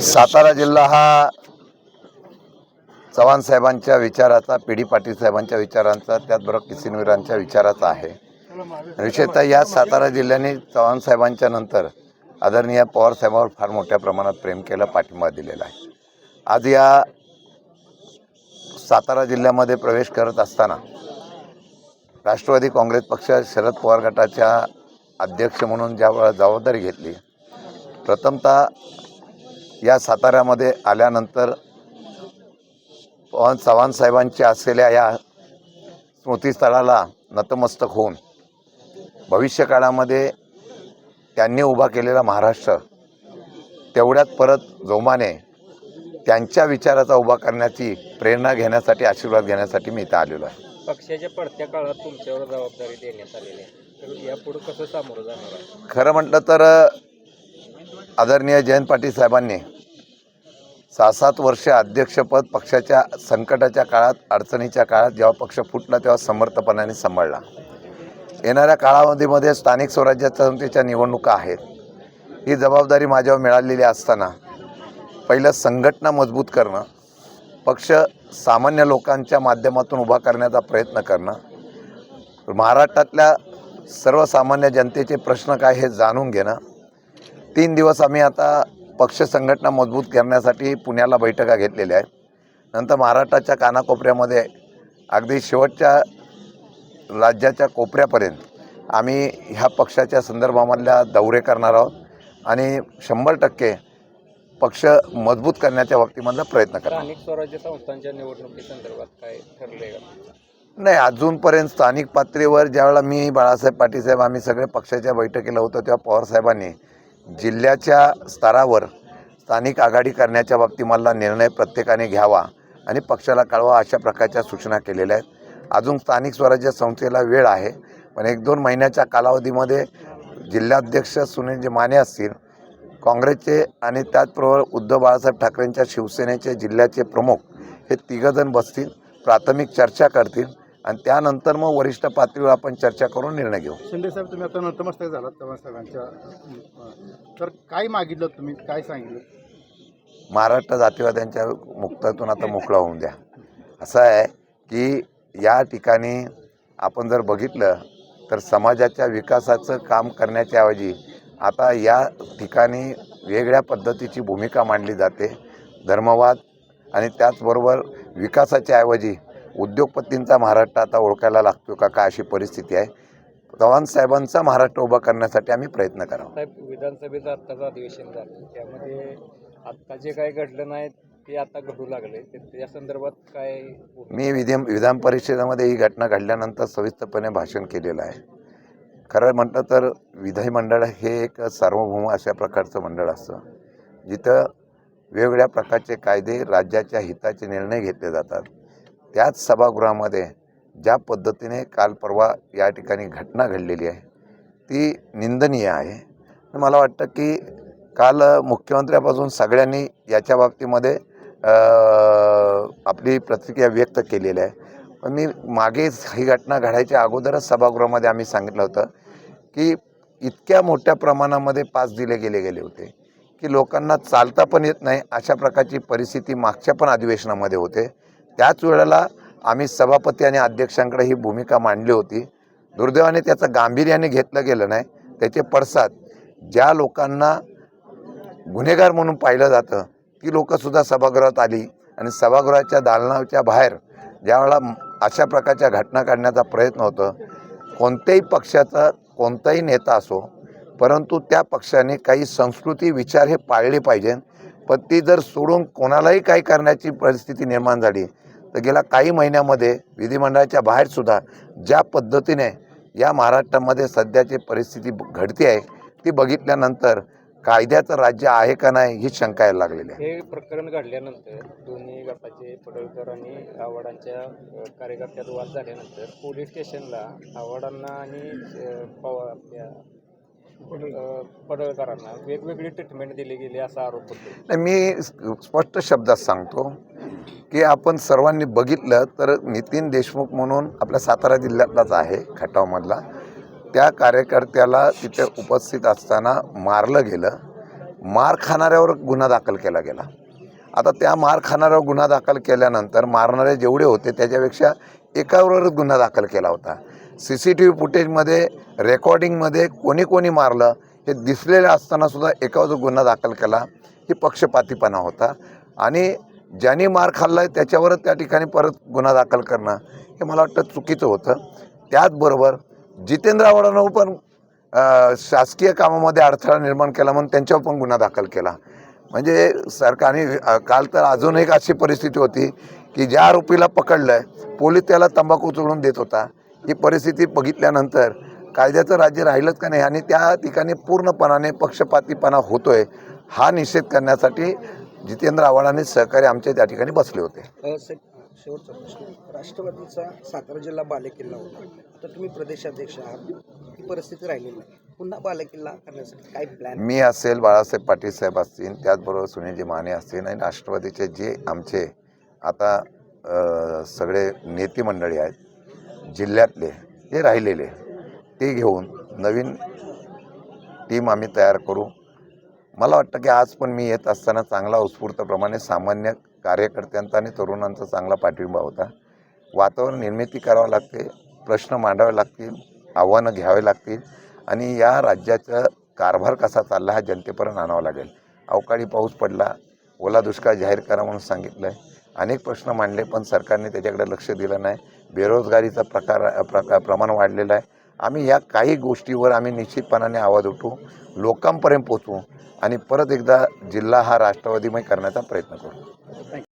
सातारा जिल्हा हा चव्हाण साहेबांच्या विचाराचा पी डी पाटील साहेबांच्या विचारांचा त्याचबरोबर किसनवीरांच्या विचाराचा आहे. विशेषतः या सातारा जिल्ह्याने चव्हाण साहेबांच्या नंतर आदरणीय पवार साहेबांवर फार मोठ्या प्रमाणात प्रेम केलं पाठिंबा दिलेला आहे. आज या सातारा जिल्ह्यामध्ये प्रवेश करत असताना राष्ट्रवादी काँग्रेस पक्ष शरद पवार गटाच्या अध्यक्ष म्हणून ज्या जबाबदारी घेतली प्रथमतः या साताऱ्यामध्ये आल्यानंतर पवन चव्हाण साहेबांच्या असलेल्या या स्मृतीस्थळाला नतमस्तक होऊन भविष्यकाळामध्ये त्यांनी उभा केलेला महाराष्ट्र तेवढ्यात परत जोमाने त्यांच्या विचाराचा उभा करण्याची प्रेरणा घेण्यासाठी आशीर्वाद घेण्यासाठी मी इथं आलेलो आहे. पक्षाच्या पडत्या काळात तुमच्यावर जबाबदारी देण्यात आलेली आहे. यापुढे कसं सामोरं जाणार आहे? खरं म्हटलं तर आदरणीय जयंत पाटील साहेबांनी सहा सात वर्ष अध्यक्षपद पक्षाच्या संकटाच्या काळात अडचणीच्या काळात जेव्हा पक्ष फुटला तेव्हा समर्थपणाने सांभाळला. येणाऱ्या काळावधीमध्ये स्थानिक स्वराज्य संस्थेच्या निवडणुका आहेत. ही जबाबदारी माझ्यावर मिळालेली असताना पहिलं संघटना मजबूत करणं पक्ष सामान्य लोकांच्या माध्यमातून उभा करण्याचा प्रयत्न करणं महाराष्ट्रातल्या सर्वसामान्य जनतेचे प्रश्न काय हे जाणून घेणं तीन दिवस आम्ही आता पक्ष संघटना मजबूत करण्यासाठी पुण्याला बैठका घेतलेल्या आहेत. नंतर महाराष्ट्राच्या कानाकोपऱ्यामध्ये अगदी शेवटच्या राज्याच्या कोपऱ्यापर्यंत आम्ही ह्या पक्षाच्या संदर्भामधल्या दौरे करणार आहोत आणि शंभर टक्के पक्ष मजबूत करण्याच्या बाबतीमधला प्रयत्न करणार स्थानिक स्वराज्य संस्थांच्या निवडणुकीसंदर्भात काय ठरलंय का? नाही अजूनपर्यंत स्थानिक पातळीवर ज्यावेळेला मी बाळासाहेब पाटील साहेब आम्ही सगळे पक्षाच्या बैठकीला होतो तेव्हा पवारसाहेबांनी जिल्ह्याच्या स्तरावर स्थानिक आघाडी करण्याच्या बाबतीमधला निर्णय प्रत्येकाने घ्यावा आणि पक्षाला कळवा अशा प्रकारच्या सूचना केलेल्या आहेत. अजून स्थानिक स्वराज्य संस्थेला वेळ आहे पण एक दोन महिन्याच्या कालावधीमध्ये जिल्हाध्यक्ष सुनीलजी माने असतील काँग्रेसचे आणि त्याचबरोबर उद्धव बाळासाहेब ठाकरेंच्या शिवसेनेचे जिल्ह्याचे प्रमुख हे तिघंजण बसतील प्राथमिक चर्चा करतील आणि त्यानंतर मग वरिष्ठ पातळीवर आपण चर्चा करून निर्णय घेऊ. शिंदे साहेब तुम्ही आता नतमस्तक झालात तर काय मागितलं तुम्ही? काय सांगितलं? महाराष्ट्र जातीवाद्यांच्या मुक्तातून आता मोकळा होऊन द्या. असं आहे की या ठिकाणी आपण जर बघितलं तर समाजाच्या विकासाचं काम करण्याच्या ऐवजी आता या ठिकाणी वेगळ्या पद्धतीची भूमिका मांडली जाते. धर्मवाद आणि त्याचबरोबर विकासाच्या ऐवजी उद्योगपतींचा महाराष्ट्र आता ओळखायला लागतो का? काय अशी परिस्थिती आहे? चव्हाण साहेबांचा महाराष्ट्र उभा करण्यासाठी आम्ही प्रयत्न करावा. साहेब विधानसभेचं आत्ताचं अधिवेशन झालं. त्यामध्ये आत्ता जे काही घडलं नाही ते आता घडू लागले त्या संदर्भात काय मी विधी विधान परिषदेमध्ये ही घटना घडल्यानंतर सविस्तरपणे भाषण केलेलं आहे. खरं म्हटलं तर विधानमंडळ हे एक सार्वभौम अशा प्रकारचं मंडळ असतं जिथं वेगवेगळ्या प्रकारचे कायदे राज्याच्या हिताचे निर्णय घेतले जातात. त्याच सभागृहामध्ये ज्या पद्धतीने काल परवा या ठिकाणी घटना घडलेली आहे ती निंदनीय आहे. मला वाटतं की काल मुख्यमंत्र्यापासून सगळ्यांनी याच्या बाबतीमध्ये आपली प्रतिक्रिया व्यक्त केलेली आहे. पण मी मागेच ही घटना घडायच्या अगोदरच सभागृहामध्ये आम्ही सांगितलं होतं की इतक्या मोठ्या प्रमाणामध्ये पास दिले गेले गेले होते की लोकांना चालता पण येत नाही अशा प्रकारची परिस्थिती मागच्या पण अधिवेशनामध्ये होते. त्याच वेळेला आम्ही सभापती आणि अध्यक्षांकडे ही भूमिका मांडली होती. दुर्दैवाने त्याचं गांभीर्याने घेतलं गेलं नाही. त्याचे पडसाद ज्या लोकांना गुन्हेगार म्हणून पाहिलं जातं ती लोकंसुद्धा सभागृहात आली आणि सभागृहाच्या दालनाच्या बाहेर ज्यावेळेला अशा प्रकारच्या घटना काढण्याचा प्रयत्न होतं कोणत्याही पक्षाचा कोणताही नेता असो परंतु त्या पक्षाने काही संस्कृती विचार हे पाळले पाहिजे पण ती जर सोडून कोणालाही काही करण्याची परिस्थिती निर्माण झाली तर गेल्या काही महिन्यामध्ये विधिमंडळाच्या बाहेरसुद्धा ज्या पद्धतीने या महाराष्ट्रामध्ये सध्याची परिस्थिती घडते आहे ती बघितल्यानंतर कायद्याचं राज्य आहे का नाही ही शंका यायला लागलेली आहे. हे प्रकरण घडल्यानंतर दोन्ही गटाचे पडळकर आणि आव्हाडांच्या कार्यकर्त्यात वाद झाल्यानंतर पोलीस स्टेशनला आव्हाडांना आणि पवा पडळकरांना वेगवेगळी ट्रीटमेंट दिली गेली असा आरोप होतो. मी स्पष्ट शब्दात सांगतो की आपण सर्वांनी बघितलं तर नितीन देशमुख म्हणून आपल्या सातारा जिल्ह्यातलाच आहे खटावमधला. त्या कार्यकर्त्याला तिथे उपस्थित असताना मारलं गेलं. मार खाणाऱ्यावर गुन्हा दाखल केला गेला. आता त्या मार खाणाऱ्यावर गुन्हा दाखल केल्यानंतर मारणारे जेवढे होते त्याच्यापेक्षा एकावरच गुन्हा दाखल केला होता. सी सी टी व्ही फुटेजमध्ये रेकॉर्डिंगमध्ये कोणी कोणी मारलं हे दिसलेलं असतानासुद्धा एकावर गुन्हा दाखल केला ही पक्षपातीपणा होता. आणि ज्याने मार खाल्ला आहे त्याच्यावरच त्या ठिकाणी परत गुन्हा दाखल करणं हे मला वाटतं चुकीचं होतं. त्याचबरोबर जितेंद्र आव्हाडांवर पण शासकीय कामामध्ये अडथळा निर्माण केला म्हणून त्यांच्यावर पण गुन्हा दाखल केला. म्हणजे सरकारने काल तर अजून एक अशी परिस्थिती होती की ज्या आरोपीला पकडलं आहे पोलीस त्याला तंबाखू चोळून देत होता. ही परिस्थिती बघितल्यानंतर कायद्याचं राज्य राहिलंच का नाही? आणि त्या ठिकाणी पूर्णपणाने पक्षपातीपणा होतोय हा निषेध करण्यासाठी जितेंद्र आव्हाडांनी सहकारी आमच्या त्या ठिकाणी बसले होते. शेवटचा प्रश्न. राष्ट्रवादीचा सातारा जिल्हा बालेकिल्ला होता. आता तुम्ही प्रदेशाध्यक्ष आहात. ही परिस्थिती राहिलेली नाही. पुन्हा बालेकिल्ला करण्यासाठी काय प्लॅन मी असेल बाळासाहेब पाटील साहेब असतील त्याचबरोबर सुनीलजी माने असतील आणि राष्ट्रवादीचे जे आमचे आता सगळे नेते मंडळी आहेत जिल्ह्यातले जे राहिलेले ते घेऊन नवीन टीम आम्ही तयार करू. मला वाटतं की आज पण मी येत असताना चांगला उत्स्फूर्तप्रमाणे सामान्य कार्यकर्त्यांचा आणि तरुणांचा चांगला पाठिंबा होता. वातावरण निर्मिती करावं लागते प्रश्न मांडावे लागतील आव्हानं घ्यावे लागतील आणि या राज्याचा कारभार कसा चालला हा जनतेपर्यंत आणावा लागेल. अवकाळी पाऊस पडला ओला दुष्काळ जाहीर करा म्हणून सांगितलं आहे अनेक प्रश्न मांडले पण सरकारने त्याच्याकडे लक्ष दिलं नाही. बेरोजगारीचा प्रकार प्रकार प्रमाण वाढलेलं आहे. आम्ही या काही गोष्टीवर आम्ही निश्चितपणाने आवाज उठवू लोकांपर्यंत पोचवू आणि परत एकदा जिल्हा हा राष्ट्रवादीमय करण्याचा प्रयत्न करू.